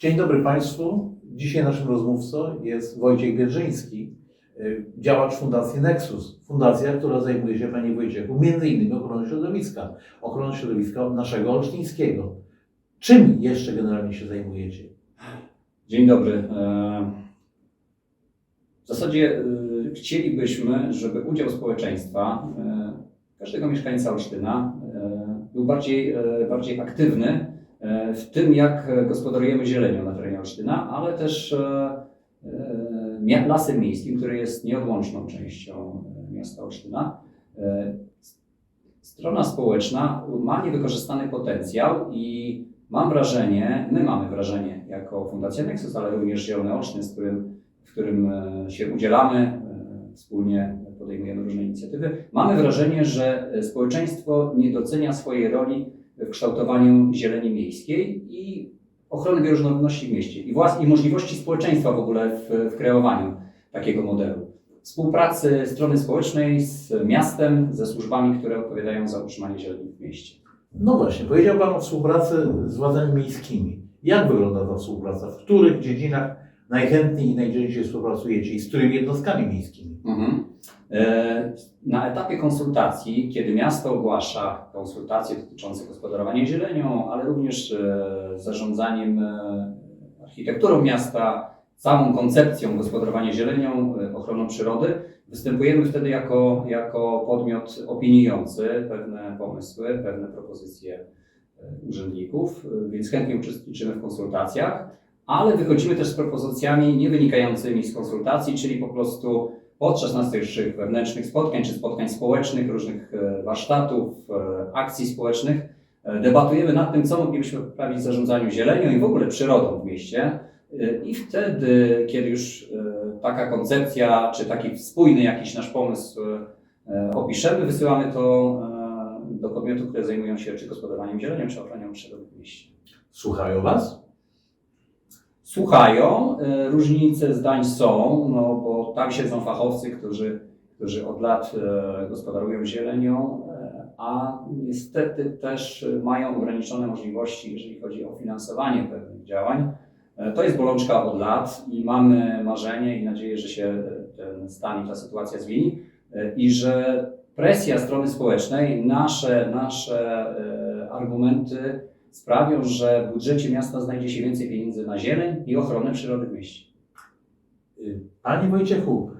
Dzień dobry Państwu. Dzisiaj naszym rozmówcą jest Wojciech Biedrzyński, y, działacz Fundacji Nexus. Fundacja, która zajmuje się, Panie Wojciechu, między innymi ochroną środowiska, ochroną środowiska naszego olsztyńskiego. Czym jeszcze generalnie się zajmujecie? Dzień dobry. E, W zasadzie e, chcielibyśmy, żeby udział społeczeństwa, e, każdego mieszkańca Olsztyna, był bardziej, bardziej aktywny w tym, jak gospodarujemy zielenią na terenie Olsztyna, ale też e, e, lasem miejskim, który jest nieodłączną częścią e, miasta Olsztyna. E, Strona społeczna ma niewykorzystany potencjał i Mam wrażenie, my mamy wrażenie jako Fundacja Nexus, ale również Zielony Olsztyn, z którym, w którym e, się udzielamy, e, wspólnie podejmujemy różne inicjatywy, mamy wrażenie, że e, społeczeństwo nie docenia swojej roli kształtowaniu zieleni miejskiej i ochrony bioróżnorodności w mieście i, włas- i możliwości społeczeństwa w ogóle w, w kreowaniu takiego modelu. Współpracy strony społecznej z miastem, ze służbami, które odpowiadają za utrzymanie zieleni w mieście. No właśnie, powiedział Pan o współpracy z władzami miejskimi. Jak wygląda ta współpraca? W których dziedzinach najchętniej i najczęściej współpracujecie i z którymi jednostkami miejskimi? Mhm. E, Na etapie konsultacji, kiedy miasto ogłasza konsultacje dotyczące gospodarowania zielenią, ale również e, zarządzaniem e, architekturą miasta, całą koncepcją gospodarowania zielenią, ochroną przyrody, występujemy wtedy jako, jako podmiot opiniujący pewne pomysły, pewne propozycje urzędników, więc chętnie uczestniczymy w konsultacjach, ale wychodzimy też z propozycjami nie wynikającymi z konsultacji, czyli po prostu podczas naszych wewnętrznych spotkań czy spotkań społecznych, różnych e, warsztatów, e, akcji społecznych, e, debatujemy nad tym, co moglibyśmy poprawić w zarządzaniu zielenią i w ogóle przyrodą w mieście. I wtedy, kiedy już taka koncepcja, czy taki spójny jakiś nasz pomysł opiszemy, wysyłamy to do podmiotów, które zajmują się czy gospodarowaniem zielenią, czy ochroną przyrody w mieście. Słuchają Was? Słuchają. e, Różnice zdań są, no bo tam siedzą fachowcy, którzy, którzy od lat e, gospodarują zielenią, e, a niestety też mają ograniczone możliwości, jeżeli chodzi o finansowanie pewnych działań. To jest bolączka od lat i mamy marzenie i nadzieję, że się ten stan i ta sytuacja zmieni i że presja strony społecznej, nasze, nasze argumenty sprawią, że w budżecie miasta znajdzie się więcej pieniędzy na zieleń i ochronę przyrody w mieście. Y, Panie Wojciechu,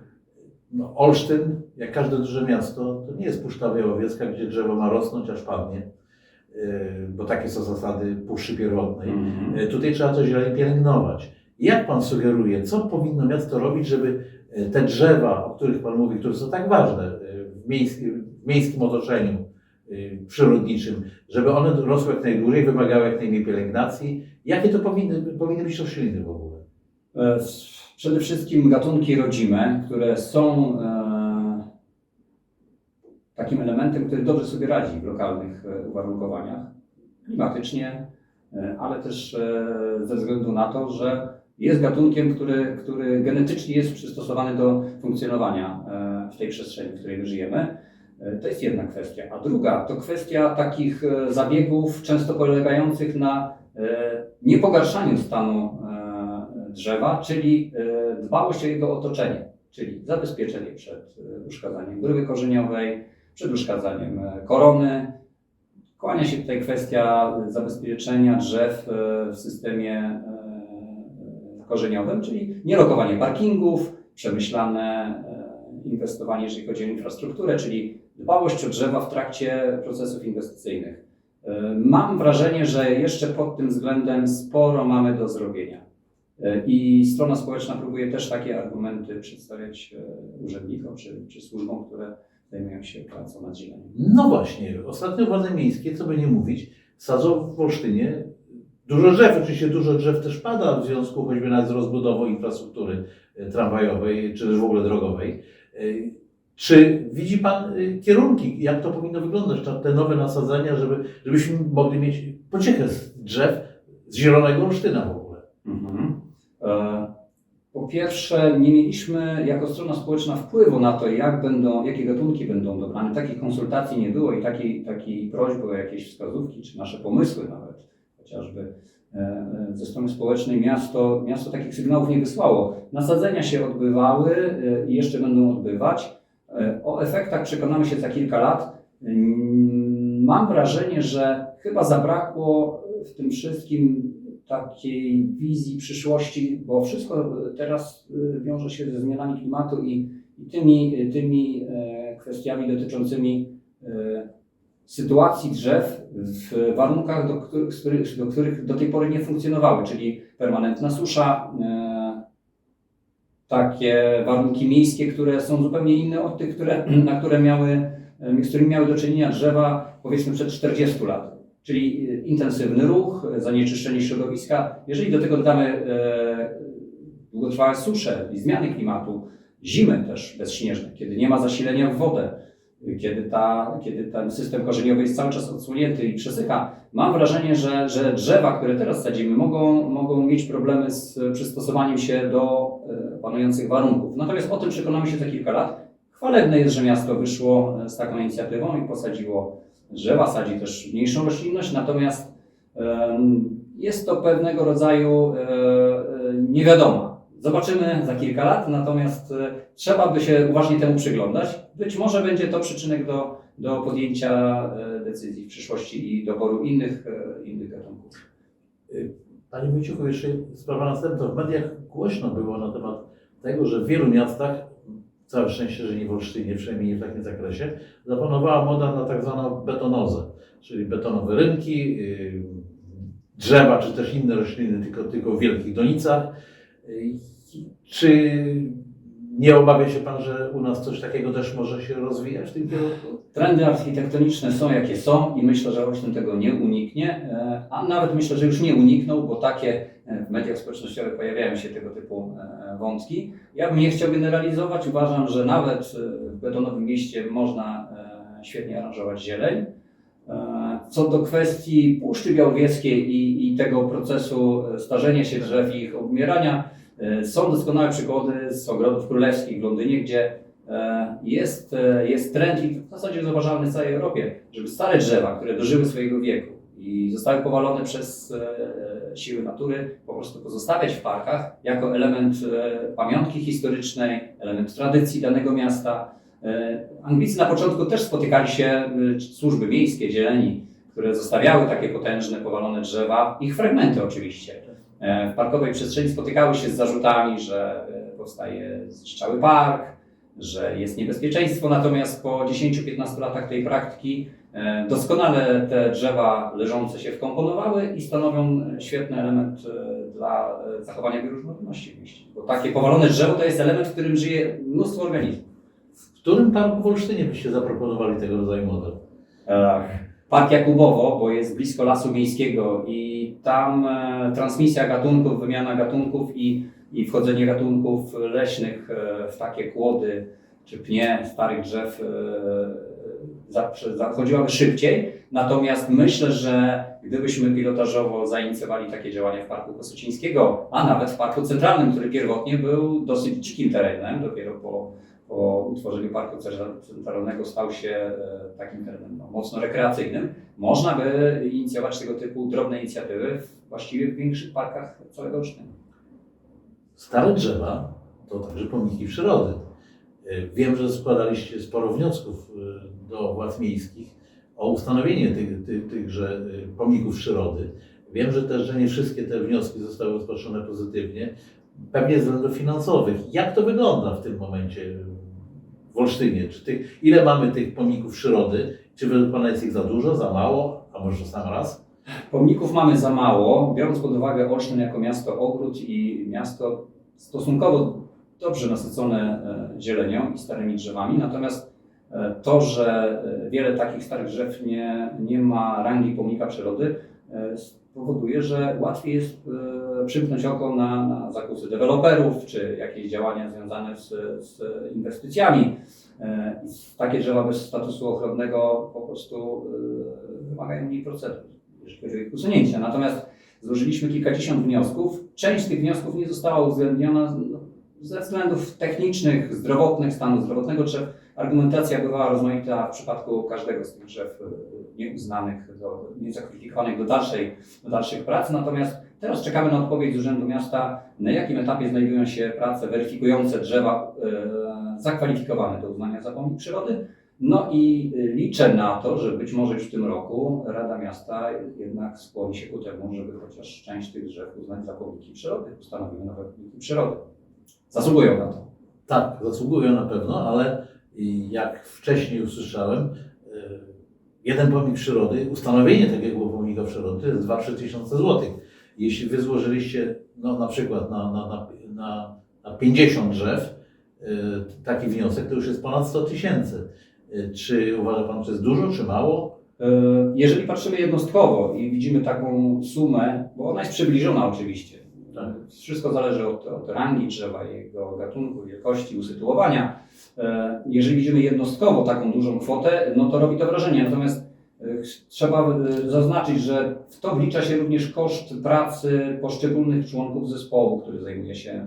no Olsztyn, jak każde duże miasto, to nie jest Puszcza Białowieska, gdzie drzewo ma rosnąć aż padnie, y, bo takie są zasady Puszczy Pierwotnej. Y, Tutaj trzeba to zieleń pielęgnować. Jak Pan sugeruje, co powinno miasto robić, żeby te drzewa, o których Pan mówi, które są tak ważne w miejskim, w miejskim otoczeniu przyrodniczym, żeby one rosły jak najdłużej, wymagały jak najmniej pielęgnacji? Jakie to powinny, powinny być rośliny w ogóle? E, Przede wszystkim gatunki rodzime, które są e, takim elementem, który dobrze sobie radzi w lokalnych e, uwarunkowaniach, klimatycznie, ale też ze względu na to, że jest gatunkiem, który, który genetycznie jest przystosowany do funkcjonowania w tej przestrzeni, w której my żyjemy. E, To jest jedna kwestia. A druga to kwestia takich e, zabiegów, często polegających na e, niepogarszaniu stanu drzewa, czyli dbałość o jego otoczenie, czyli zabezpieczenie przed uszkadzaniem bryły korzeniowej, przed uszkadzaniem korony. Kłania się tutaj kwestia zabezpieczenia drzew w systemie korzeniowym, czyli nielokowanie parkingów, przemyślane inwestowanie, jeżeli chodzi o infrastrukturę, czyli dbałość o drzewa w trakcie procesów inwestycyjnych. E, Mam wrażenie, że jeszcze pod tym względem sporo mamy do zrobienia. E, I strona społeczna próbuje też takie argumenty przedstawiać e, urzędnikom czy, czy służbom, które zajmują się pracą nad zieleniem. No właśnie, ostatnio władze miejskie, co by nie mówić, sadzą w Olsztynie dużo drzew. Oczywiście dużo drzew też pada w związku choćby nawet z rozbudową infrastruktury tramwajowej, czy też w ogóle drogowej. Czy widzi Pan e, kierunki, jak to powinno wyglądać, te- nowe nasadzenia, żeby, żebyśmy mogli mieć pociechę z drzew, z zielonego Olsztyna w ogóle? Mhm. E, Po pierwsze, nie mieliśmy jako strona społeczna wpływu na to, jak będą, jakie gatunki będą dobrane. Takich konsultacji nie było i takiej, takiej prośby o jakieś wskazówki, czy nasze pomysły nawet chociażby e, e, ze strony społecznej miasto, miasto takich sygnałów nie wysłało. Nasadzenia się odbywały i jeszcze będą odbywać. E, O efektach przekonamy się za kilka lat. Mm, Mam wrażenie, że chyba zabrakło w tym wszystkim takiej wizji przyszłości, bo wszystko teraz y, wiąże się ze zmianami klimatu i, tymi, tymi e, kwestiami dotyczącymi e, sytuacji drzew w warunkach, do których, do których do tej pory nie funkcjonowały, czyli permanentna susza, e, takie warunki miejskie, które są zupełnie inne od tych, które, na które miały, e, z którymi miały do czynienia drzewa powiedzmy przed 40 lat. Czyli e, intensywny ruch, zanieczyszczenie środowiska. Jeżeli do tego dodamy e, długotrwałe susze i zmiany klimatu, zimy też bezśnieżne, kiedy nie ma zasilenia w wodę, kiedy, ta, kiedy ten system korzeniowy jest cały czas odsłonięty i przesycha, mam wrażenie, że, że drzewa, które teraz sadzimy, mogą, mogą mieć problemy z przystosowaniem się do panujących warunków. Natomiast o tym przekonamy się za kilka lat. Chwalebne jest, że miasto wyszło z taką inicjatywą i posadziło drzewa, sadzi też mniejszą roślinność, natomiast jest to pewnego rodzaju e, e, niewiadoma. Zobaczymy za kilka lat, natomiast e, trzeba by się uważnie temu przyglądać. Być może będzie to przyczynek do, do podjęcia e, decyzji w przyszłości i doboru innych, e, innych gatunków. Panie Wojciechu, jeszcze sprawa następna. W mediach głośno było na temat tego, że w wielu miastach, całe szczęście, że nie w Olsztynie, przynajmniej nie w takim zakresie, zapanowała moda na tak zwaną betonozę, czyli betonowe rynki, yy, drzewa czy też inne rośliny, tylko, tylko w wielkich donicach. Yy, Czy nie obawia się Pan, że u nas coś takiego też może się rozwijać w tym kierunku? Trendy architektoniczne są jakie są i myślę, że Olsztyn tego nie uniknie, e, a nawet myślę, że już nie uniknął, bo takie e, w mediach społecznościowych pojawiają się tego typu e, wątki. Ja bym nie chciał generalizować, uważam, że nawet w betonowym mieście można świetnie aranżować zieleń. Co do kwestii Puszczy Białowieskiej i, i tego procesu starzenia się drzew i ich obmierania, są doskonałe przykłady z ogrodów królewskich w Londynie, gdzie e, jest, e, jest trend i w zasadzie zauważalny w całej Europie, żeby stare drzewa, które dożyły swojego wieku i zostały powalone przez e, siły natury, po prostu pozostawiać w parkach jako element e, pamiątki historycznej, element tradycji danego miasta. E, Anglicy na początku też spotykali się, e, służby miejskie, zieleni, które zostawiały takie potężne, powalone drzewa, ich fragmenty oczywiście. E, W parkowej przestrzeni spotykały się z zarzutami, że e, powstaje zdziczczały park, że jest niebezpieczeństwo, natomiast po 10-15 latach tej praktyki e, doskonale te drzewa leżące się wkomponowały i stanowią świetny element dla zachowania bioróżnorodności w mieście. Bo takie powalone drzewo to jest element, w którym żyje mnóstwo organizmów. W którym parku w Olsztynie byście zaproponowali tego rodzaju model? Park Jakubowo, bo jest blisko lasu miejskiego i tam e, transmisja gatunków, wymiana gatunków i, i wchodzenie gatunków leśnych e, w takie kłody czy pnie starych drzew e, zachodziłaby szybciej. Natomiast myślę, że gdybyśmy pilotażowo zainicjowali takie działania w Parku Kosocińskiego, a nawet w Parku Centralnym, który pierwotnie był dosyć dzikim terenem, dopiero po, po utworzeniu Parku Centralnego stał się e, takim terenem no, mocno rekreacyjnym, można by inicjować tego typu drobne inicjatywy właściwie w większych parkach Olsztynu. Stare drzewa to także pomniki przyrody. Y, Wiem, że składaliście sporo wniosków y, do władz miejskich o ustanowienie tych, tych, tychże pomników przyrody. Wiem, że też, że nie wszystkie te wnioski zostały rozpatrzone pozytywnie, pewnie ze względów finansowych. Jak to wygląda w tym momencie w Olsztynie? Czy tych, ile mamy tych pomników przyrody? Czy według Pana jest ich za dużo, za mało, a może sam raz? Pomników mamy za mało, biorąc pod uwagę Olsztyn jako miasto ogród i miasto stosunkowo dobrze nasycone e, zielenią i starymi drzewami. Natomiast e, to, że e, wiele takich starych drzew nie, nie ma rangi pomnika przyrody, e, spowoduje, że łatwiej jest e, przymknąć oko na, na zakusy deweloperów czy jakieś działania związane z, z inwestycjami. E, Takie drzewa bez statusu ochronnego po prostu wymagają mniej procedur, jeżeli chodzi o ich usunięcie. Natomiast złożyliśmy kilkadziesiąt wniosków. Część z tych wniosków nie została uwzględniona no, ze względów technicznych, zdrowotnych, stanu zdrowotnego drzew. Argumentacja bywała rozmaita w przypadku każdego z tych drzew. e, nieuznanych, do, niezakwalifikowanych do, dalszej, do dalszych prac. Natomiast teraz czekamy na odpowiedź z Urzędu Miasta, na jakim etapie znajdują się prace weryfikujące drzewa e, zakwalifikowane do uznania za pomnik przyrody. No i y, liczę na to, że być może już w tym roku Rada Miasta jednak skłoni się ku temu, żeby chociaż część tych drzew uznać za pomniki przyrody. Ustanowimy nowe pomniki przyrody. Zasługują na to. Tak, zasługują na pewno, ale jak wcześniej usłyszałem, y, jeden pomnik przyrody, ustanowienie takiego pomnika przyrody to jest 2-3 tysiące złotych. Jeśli wy złożyliście no, na przykład na, na, na, na, na 50 drzew y, taki wniosek, to już jest ponad 100 tysięcy. Y, Czy uważa Pan, że to jest dużo, czy mało? E, Jeżeli patrzymy jednostkowo i widzimy taką sumę, bo ona jest przybliżona oczywiście, Tak. wszystko zależy od, od rangi drzewa, jego gatunku, wielkości, usytuowania. E, Jeżeli widzimy jednostkowo taką dużą kwotę, no to robi to wrażenie. Natomiast e, trzeba e, zaznaczyć, że w to wlicza się również koszt pracy poszczególnych członków zespołu, który zajmuje się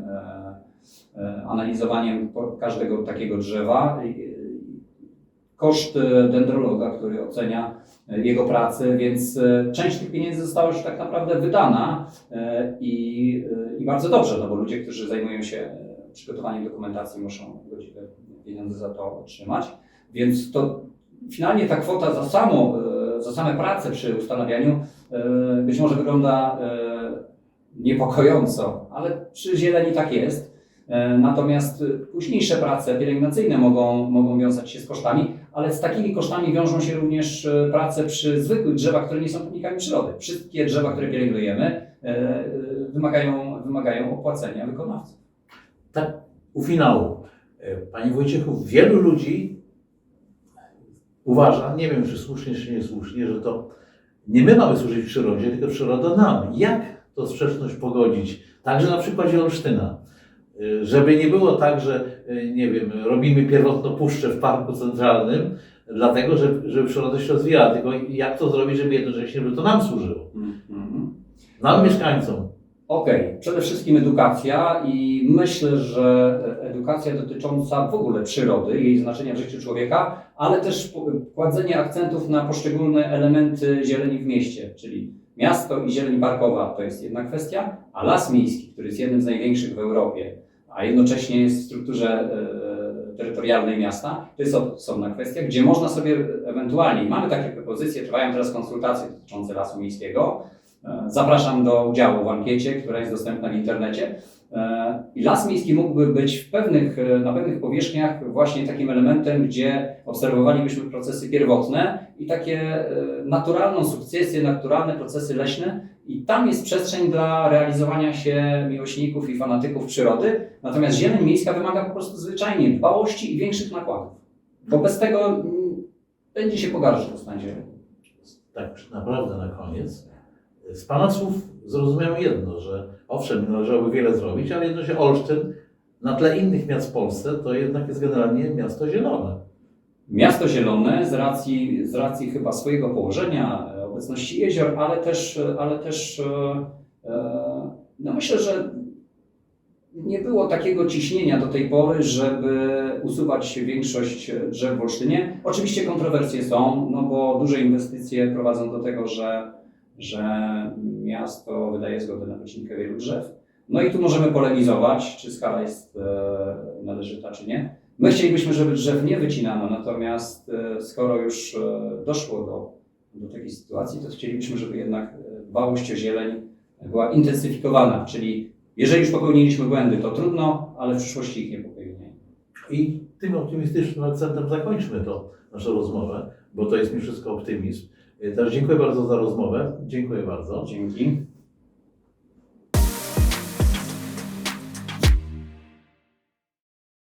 analizowaniem każdego takiego drzewa. Koszt dendrologa, który ocenia jego pracę, więc e, część tych pieniędzy została już tak naprawdę wydana e, i, e, i bardzo dobrze, no bo ludzie, którzy zajmują się e, przygotowaniem dokumentacji muszą godziwe pieniądze za to otrzymać, więc to finalnie ta kwota za, samo, e, za same prace przy ustanawianiu e, być może wygląda e, niepokojąco, ale przy zieleni tak jest. E, Natomiast e, późniejsze prace pielęgnacyjne mogą, mogą wiązać się z kosztami, ale z takimi kosztami wiążą się również e, prace przy zwykłych drzewach, które nie są pomnikami przyrody. Wszystkie drzewa, które pielęgnujemy, wymagają, wymagają opłacenia wykonawców. Tak, u finału. Panie Wojciechu, wielu ludzi uważa, nie wiem czy słusznie, czy niesłusznie, że to nie my mamy służyć przyrodzie, tylko przyroda nam. Jak to sprzeczność pogodzić? Także na przykładzie Olsztyna. E, Żeby nie było tak, że e, nie wiem, robimy pierwotno puszczę w parku centralnym, dlatego że, że przyroda się rozwijała, tylko jak to zrobić, żeby jednocześnie żeby to nam służyło. Nam mieszkańcom. Okej, przede wszystkim edukacja i myślę, że edukacja dotycząca w ogóle przyrody, jej znaczenia w życiu człowieka, ale też kładzenie akcentów na poszczególne elementy zieleni w mieście, czyli miasto i zieleń parkowa to jest jedna kwestia, a las miejski, który jest jednym z największych w Europie, a jednocześnie jest w strukturze e, terytorialnej miasta, to jest osobna kwestia, gdzie można sobie ewentualnie, mamy takie propozycje, trwają teraz konsultacje dotyczące lasu miejskiego, E, Zapraszam do udziału w ankiecie, która jest dostępna w internecie. E, I las miejski mógłby być w pewnych, e, na pewnych powierzchniach właśnie takim elementem, gdzie obserwowalibyśmy procesy pierwotne i takie e, naturalną sukcesję, naturalne procesy leśne. I tam jest przestrzeń dla realizowania się miłośników i fanatyków przyrody. Natomiast zieleń miejska wymaga po prostu zwyczajnie dbałości i większych nakładów. Bo bez tego będzie się stan zieleni. tak naprawdę na koniec, z Pana słów zrozumiałem jedno, że owszem, należałoby wiele zrobić, ale jednocześnie Olsztyn na tle innych miast w Polsce to jednak jest generalnie miasto zielone. Miasto zielone z racji, z racji chyba swojego położenia, e, obecności jezior, ale też, ale też e, e, no myślę, że nie było takiego ciśnienia do tej pory, żeby usuwać większość drzew w Olsztynie. Oczywiście kontrowersje są, no bo duże inwestycje prowadzą do tego, że, że miasto wydaje zgodę na wycinkę wielu drzew. No i tu możemy polemizować, czy skala jest e, należyta, czy nie. My chcielibyśmy, żeby drzew nie wycinano, natomiast e, skoro już e, doszło do, do takiej sytuacji, to chcielibyśmy, żeby jednak dbałość o zieleń była intensyfikowana, czyli jeżeli już popełniliśmy błędy, to trudno, ale w przyszłości ich nie popełnimy. I tym optymistycznym akcentem zakończmy to naszą rozmowę, bo to jest mi wszystko optymizm. Teraz dziękuję bardzo za rozmowę. Dziękuję bardzo. Dzięki.